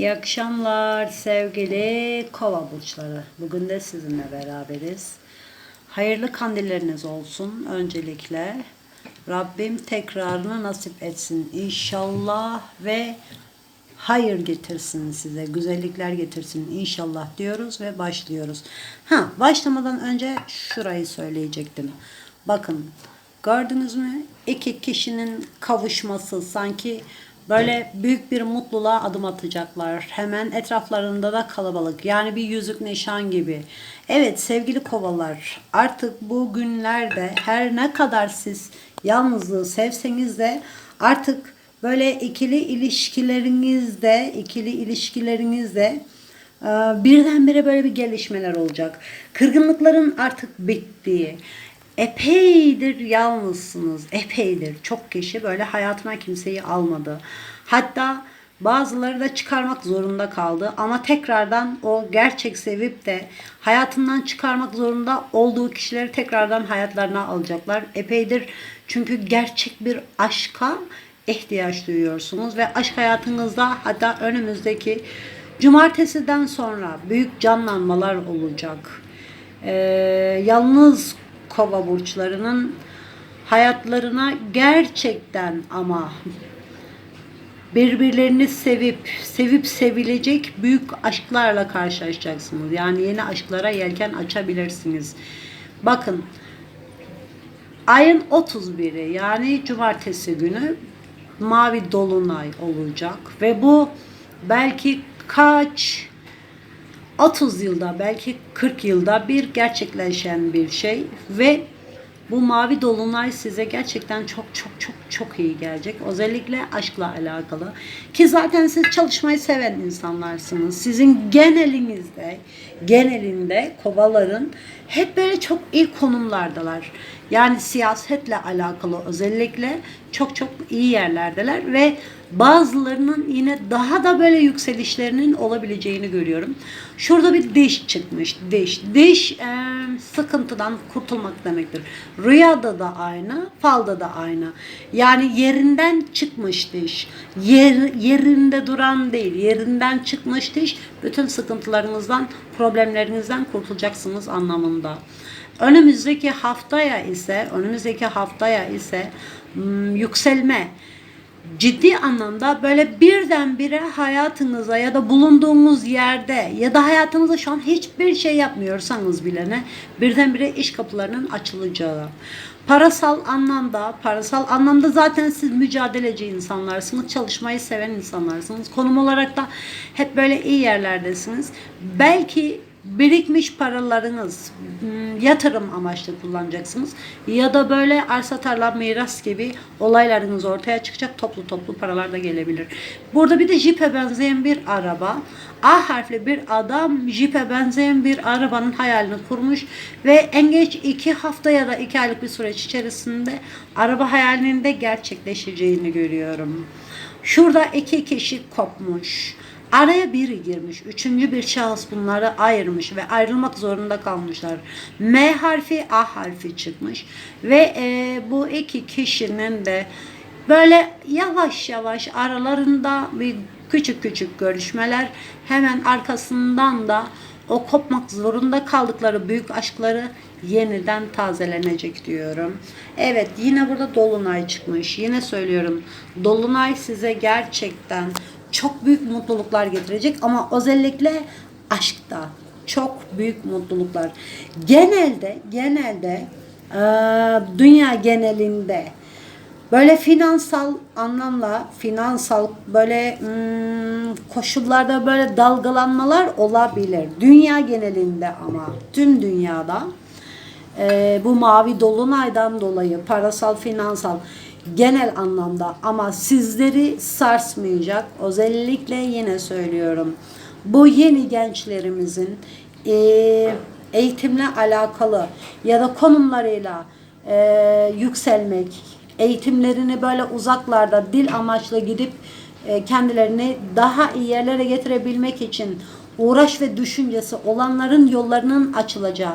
İyi akşamlar sevgili kova burçları. Bugün de sizinle beraberiz. Hayırlı kandilleriniz olsun öncelikle. Rabbim tekrarını nasip etsin inşallah ve hayır getirsin size, güzellikler getirsin inşallah diyoruz ve başlıyoruz. Ha, başlamadan önce şurayı söyleyecektim. Bakın gördünüz mü? İki kişinin kavuşması sanki böyle büyük bir mutluluğa adım atacaklar. Hemen etraflarında da kalabalık. Yani bir yüzük nişan gibi. Evet sevgili kovalar artık bu günlerde her ne kadar siz yalnızlığı sevseniz de artık böyle ikili ilişkilerinizde ikili ilişkilerinizde e, birdenbire böyle bir gelişmeler olacak. Kırgınlıkların artık bittiği, epeydir yalnızsınız, epeydir. Çok kişi böyle hayatına kimseyi almadı. Hatta bazıları da çıkarmak zorunda kaldı ama tekrardan o gerçek sevip de hayatından çıkarmak zorunda olduğu kişileri tekrardan hayatlarına alacaklar. Epeydir çünkü gerçek bir aşka ihtiyaç duyuyorsunuz ve aşk hayatınızda hatta önümüzdeki cumartesiden sonra büyük canlanmalar olacak. Ee, yalnız kova burçlarının hayatlarına gerçekten ama birbirlerini sevip sevip sevilecek büyük aşklarla karşılaşacaksınız. Yani yeni aşklara yelken açabilirsiniz. Bakın ayın 31'i yani cumartesi günü mavi dolunay olacak ve bu belki kaç 30 yılda belki 40 yılda bir gerçekleşen bir şey ve bu mavi dolunay size gerçekten çok çok çok çok iyi gelecek. Özellikle aşkla alakalı. Ki zaten siz çalışmayı seven insanlarsınız. Sizin genelinizde, genelinde kovaların hep böyle çok iyi konumlardalar. Yani siyasetle alakalı özellikle çok çok iyi yerlerdeler ve bazılarının yine daha da böyle yükselişlerinin olabileceğini görüyorum. Şurada bir diş çıkmış. Diş. Diş e, sıkıntıdan kurtulmak demektir. Rüyada da aynı, falda da aynı. Yani yerinden çıkmış diş. Yer, yerinde duran değil, yerinden çıkmış diş bütün sıkıntılarınızdan, problemlerinizden kurtulacaksınız anlamında. Önümüzdeki haftaya ise, önümüzdeki haftaya ise hmm, yükselme, ciddi anlamda böyle birdenbire hayatınıza ya da bulunduğunuz yerde ya da hayatınızda şu an hiçbir şey yapmıyorsanız bile ne birdenbire iş kapılarının açılacağı. Parasal anlamda, parasal anlamda zaten siz mücadeleci insanlarsınız, çalışmayı seven insanlarsınız. Konum olarak da hep böyle iyi yerlerdesiniz. Belki birikmiş paralarınız hmm, yatırım amaçlı kullanacaksınız ya da böyle arsa tarla miras gibi olaylarınız ortaya çıkacak toplu toplu paralar da gelebilir. Burada bir de jipe benzeyen bir araba A harfli bir adam jipe benzeyen bir arabanın hayalini kurmuş ve en geç iki hafta ya da iki aylık bir süreç içerisinde araba hayalinin de gerçekleşeceğini görüyorum. Şurada iki kişi kopmuş. Araya biri girmiş. Üçüncü bir şahıs bunları ayırmış ve ayrılmak zorunda kalmışlar. M harfi A harfi çıkmış. Ve e, bu iki kişinin de böyle yavaş yavaş aralarında bir küçük küçük görüşmeler hemen arkasından da o kopmak zorunda kaldıkları büyük aşkları yeniden tazelenecek diyorum. Evet yine burada dolunay çıkmış. Yine söylüyorum. Dolunay size gerçekten çok büyük mutluluklar getirecek ama özellikle aşkta çok büyük mutluluklar. Genelde genelde e, dünya genelinde böyle finansal anlamla finansal böyle hmm, koşullarda böyle dalgalanmalar olabilir. Dünya genelinde ama tüm dünyada e, bu mavi dolunaydan dolayı parasal finansal genel anlamda ama sizleri sarsmayacak. Özellikle yine söylüyorum. Bu yeni gençlerimizin e, eğitimle alakalı ya da konumlarıyla e, yükselmek, eğitimlerini böyle uzaklarda dil amaçlı gidip e, kendilerini daha iyi yerlere getirebilmek için uğraş ve düşüncesi olanların yollarının açılacağı.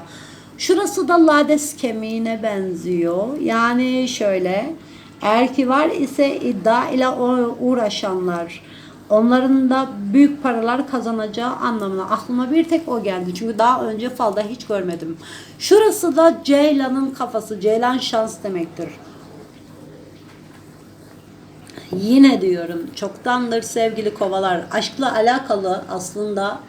Şurası da lades kemiğine benziyor. Yani şöyle eğer ki var ise iddia ile uğraşanlar, onların da büyük paralar kazanacağı anlamına aklıma bir tek o geldi. Çünkü daha önce falda hiç görmedim. Şurası da Ceylan'ın kafası. Ceylan şans demektir. Yine diyorum çoktandır sevgili kovalar aşkla alakalı aslında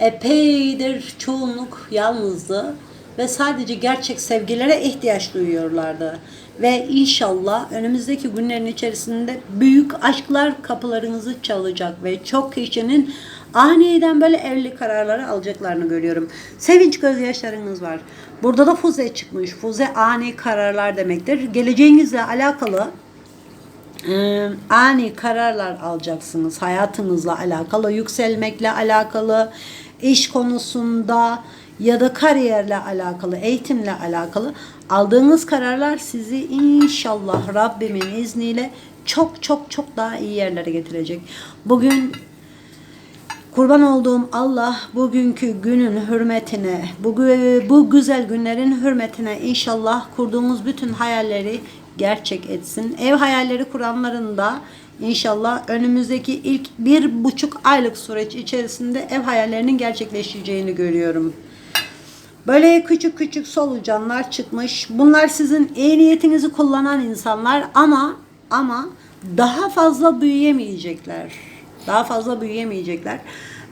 epeydir çoğunluk yalnızdı ve sadece gerçek sevgilere ihtiyaç duyuyorlardı. Ve inşallah önümüzdeki günlerin içerisinde büyük aşklar kapılarınızı çalacak ve çok kişinin aniden böyle evlilik kararları alacaklarını görüyorum. Sevinç gözyaşlarınız var. Burada da fuze çıkmış. Fuze ani kararlar demektir. Geleceğinizle alakalı e, ani kararlar alacaksınız hayatınızla alakalı, yükselmekle alakalı, iş konusunda ya da kariyerle alakalı, eğitimle alakalı aldığınız kararlar sizi inşallah Rabbimin izniyle çok çok çok daha iyi yerlere getirecek. Bugün Kurban olduğum Allah bugünkü günün hürmetine, bu, bu güzel günlerin hürmetine inşallah kurduğumuz bütün hayalleri gerçek etsin. Ev hayalleri kuranların da inşallah önümüzdeki ilk bir buçuk aylık süreç içerisinde ev hayallerinin gerçekleşeceğini görüyorum. Böyle küçük küçük solucanlar çıkmış. Bunlar sizin iyi niyetinizi kullanan insanlar ama ama daha fazla büyüyemeyecekler. Daha fazla büyüyemeyecekler.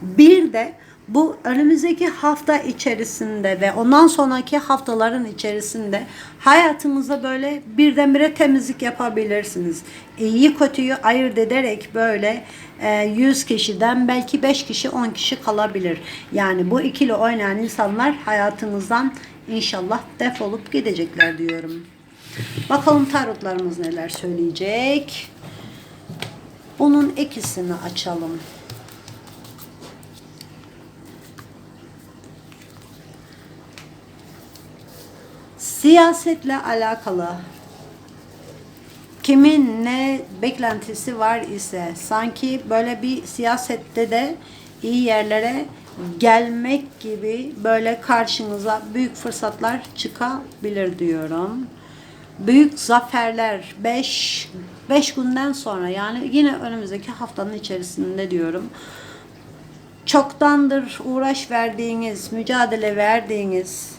Bir de bu önümüzdeki hafta içerisinde ve ondan sonraki haftaların içerisinde hayatınızda böyle birdenbire temizlik yapabilirsiniz. İyi kötüyü ayırt ederek böyle e, 100 kişiden belki 5 kişi 10 kişi kalabilir. Yani bu ikili oynayan insanlar hayatınızdan inşallah defolup gidecekler diyorum. Bakalım tarotlarımız neler söyleyecek. Bunun ikisini açalım. Siyasetle alakalı kimin ne beklentisi var ise sanki böyle bir siyasette de iyi yerlere gelmek gibi böyle karşınıza büyük fırsatlar çıkabilir diyorum. Büyük zaferler 5 5 günden sonra yani yine önümüzdeki haftanın içerisinde diyorum. Çoktandır uğraş verdiğiniz, mücadele verdiğiniz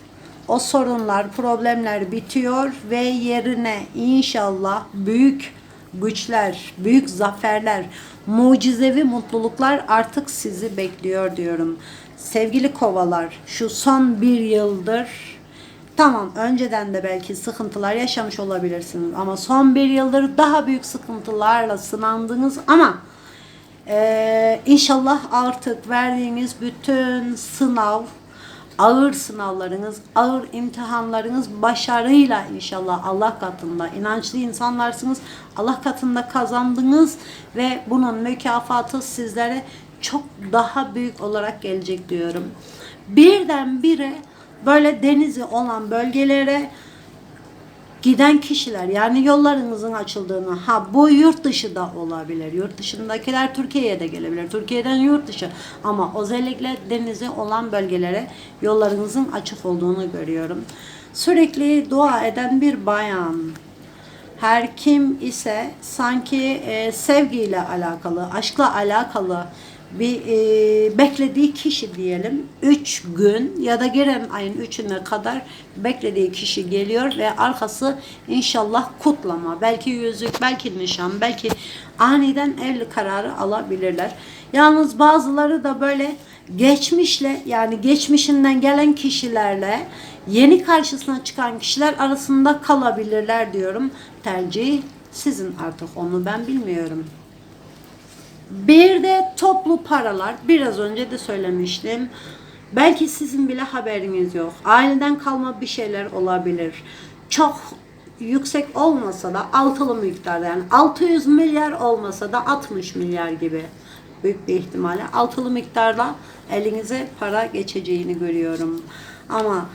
o sorunlar, problemler bitiyor ve yerine inşallah büyük güçler, büyük zaferler, mucizevi mutluluklar artık sizi bekliyor diyorum. Sevgili kovalar, şu son bir yıldır Tamam önceden de belki sıkıntılar yaşamış olabilirsiniz ama son bir yıldır daha büyük sıkıntılarla sınandınız ama e, inşallah artık verdiğiniz bütün sınav, ağır sınavlarınız, ağır imtihanlarınız başarıyla inşallah Allah katında inançlı insanlarsınız. Allah katında kazandınız ve bunun mükafatı sizlere çok daha büyük olarak gelecek diyorum. Birdenbire böyle denizi olan bölgelere giden kişiler yani yollarınızın açıldığını ha bu yurt dışı da olabilir. Yurt dışındakiler Türkiye'ye de gelebilir. Türkiye'den yurt dışı ama özellikle denizi olan bölgelere yollarınızın açık olduğunu görüyorum. Sürekli dua eden bir bayan her kim ise sanki e, sevgiyle alakalı, aşkla alakalı bir e, beklediği kişi diyelim 3 gün ya da gelen ayın 3'üne kadar beklediği kişi geliyor ve arkası inşallah kutlama belki yüzük belki nişan belki aniden evli kararı alabilirler. Yalnız bazıları da böyle geçmişle yani geçmişinden gelen kişilerle yeni karşısına çıkan kişiler arasında kalabilirler diyorum. Tercih sizin artık onu ben bilmiyorum. Bir de toplu paralar. Biraz önce de söylemiştim. Belki sizin bile haberiniz yok. Aileden kalma bir şeyler olabilir. Çok yüksek olmasa da altılı miktarda yani 600 milyar olmasa da 60 milyar gibi büyük bir ihtimalle altılı miktarla elinize para geçeceğini görüyorum. Ama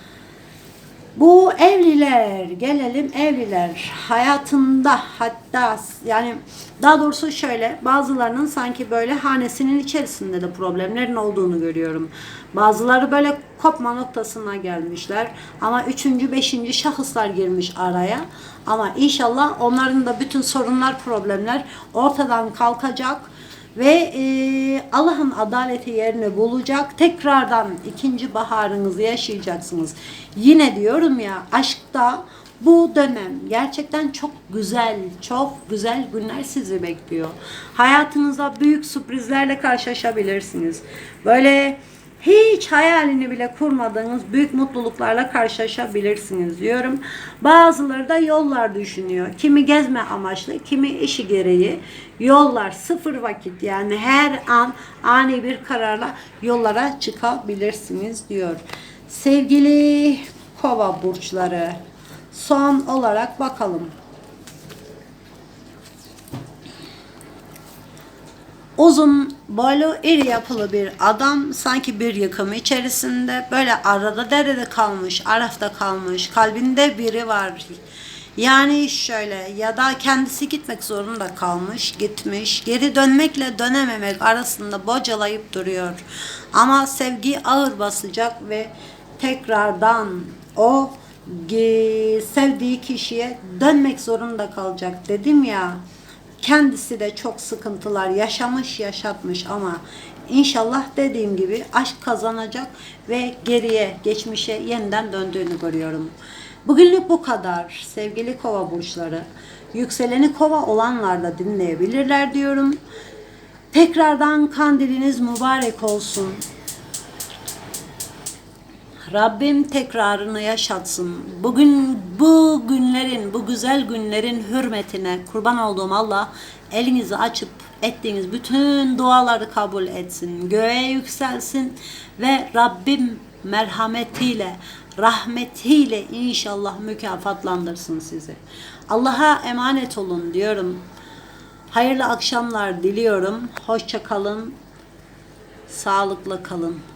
bu evliler, gelelim evliler hayatında hatta yani daha doğrusu şöyle bazılarının sanki böyle hanesinin içerisinde de problemlerin olduğunu görüyorum. Bazıları böyle kopma noktasına gelmişler ama üçüncü, beşinci şahıslar girmiş araya. Ama inşallah onların da bütün sorunlar, problemler ortadan kalkacak Ve e, Allah'ın adaleti yerini bulacak. Tekrardan ikinci baharınızı yaşayacaksınız. Yine diyorum ya aşkta bu dönem gerçekten çok güzel, çok güzel günler sizi bekliyor. Hayatınızda büyük sürprizlerle karşılaşabilirsiniz. Böyle hiç hayalini bile kurmadığınız büyük mutluluklarla karşılaşabilirsiniz diyorum. Bazıları da yollar düşünüyor. Kimi gezme amaçlı, kimi işi gereği yollar sıfır vakit yani her an ani bir kararla yollara çıkabilirsiniz diyor. Sevgili kova burçları son olarak bakalım. Uzun boylu iri yapılı bir adam sanki bir yıkım içerisinde böyle arada derede kalmış, arafta kalmış, kalbinde biri var. Yani şöyle ya da kendisi gitmek zorunda kalmış, gitmiş, geri dönmekle dönememek arasında bocalayıp duruyor. Ama sevgi ağır basacak ve tekrardan o sevdiği kişiye dönmek zorunda kalacak dedim ya. Kendisi de çok sıkıntılar yaşamış, yaşatmış ama inşallah dediğim gibi aşk kazanacak ve geriye, geçmişe yeniden döndüğünü görüyorum. Bugünlük bu kadar sevgili kova burçları. Yükseleni kova olanlar da dinleyebilirler diyorum. Tekrardan kandiliniz mübarek olsun. Rabbim tekrarını yaşatsın. Bugün bu günlerin, bu güzel günlerin hürmetine kurban olduğum Allah elinizi açıp ettiğiniz bütün duaları kabul etsin. Göğe yükselsin ve Rabbim merhametiyle, rahmetiyle inşallah mükafatlandırsın sizi. Allah'a emanet olun diyorum. Hayırlı akşamlar diliyorum. Hoşça kalın. Sağlıkla kalın.